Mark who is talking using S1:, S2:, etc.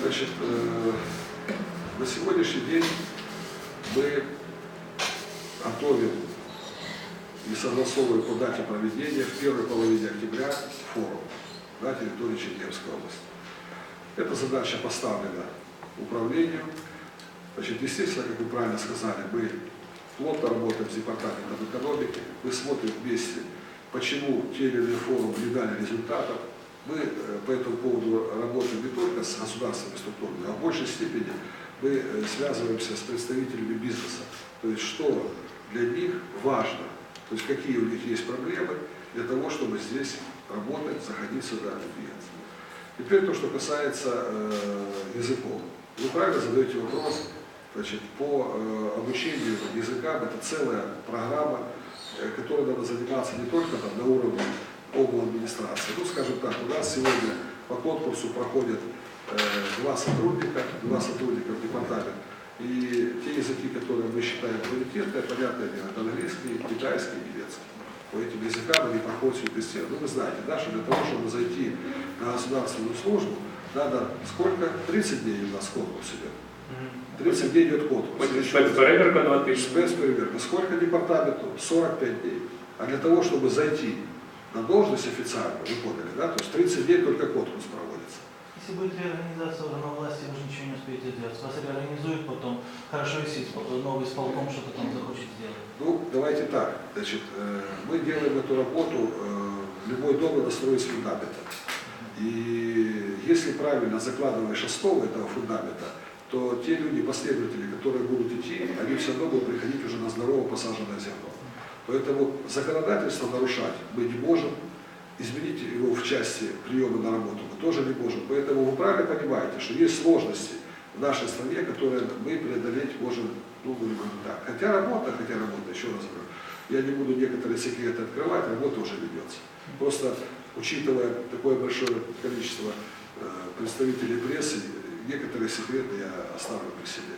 S1: Значит, э, на сегодняшний день мы готовим и согласовываем по дате проведения в первой половине октября форум на территории Черниговской области. Эта задача поставлена управлению. Значит, естественно, как вы правильно сказали, мы плотно работаем с департаментом экономики, мы смотрим вместе, почему те или иные форумы не дали результатов. Мы э, по этому поводу работаем государственными структурами, а в большей степени мы э, связываемся с представителями бизнеса. То есть что для них важно, то есть какие у них есть проблемы для того, чтобы здесь работать, заходить сюда и двигаться. Теперь то, что касается э, языков. Вы правильно задаете вопрос, значит, по э, обучению языкам, это целая программа, э, которой надо заниматься не только там, на уровне обл. администрации. Ну, скажем так, у нас сегодня по конкурсу проходят два сотрудника, два сотрудника в департамент. И те языки, которые мы считаем приоритетные, понятное дело, это английский, китайский и немецкий. По этим языкам они проходят всю тестирование. Ну, вы знаете, да, что для того, чтобы зайти на государственную службу, надо сколько? 30 дней у нас конкурс идет. 30 дней идет конкурс.
S2: Спецперевірка два тижні.
S1: Спецпроверка. Сколько департаменту? 45 дней. А для того, чтобы зайти на должность официально, вы поняли, да, то есть 30 дней только конкурс проводится.
S3: Если будет реорганизация органов власти, вы же ничего не успеете сделать. Вас реорганизуют потом. Хорошо, если новый исполком что-то там захочет сделать.
S1: Ну, давайте так. Значит, э, мы делаем эту работу, э, любой дом надо строить с. И если правильно закладываешь основу этого фундамента, то те люди, последователи, которые будут идти, они все равно будут приходить уже на здорово посаженное зерно. Поэтому законодательство нарушать мы не можем, изменить его в части приема на работу мы тоже не можем. Поэтому вы правильно понимаете, что есть сложности в нашей стране, которые мы преодолеть можем, ну, будем так. Хотя работа, хотя работа, еще раз говорю, я не буду некоторые секреты открывать, работа уже ведется. Просто учитывая такое большое количество э, представителей прессы, некоторые секреты я оставлю при себе.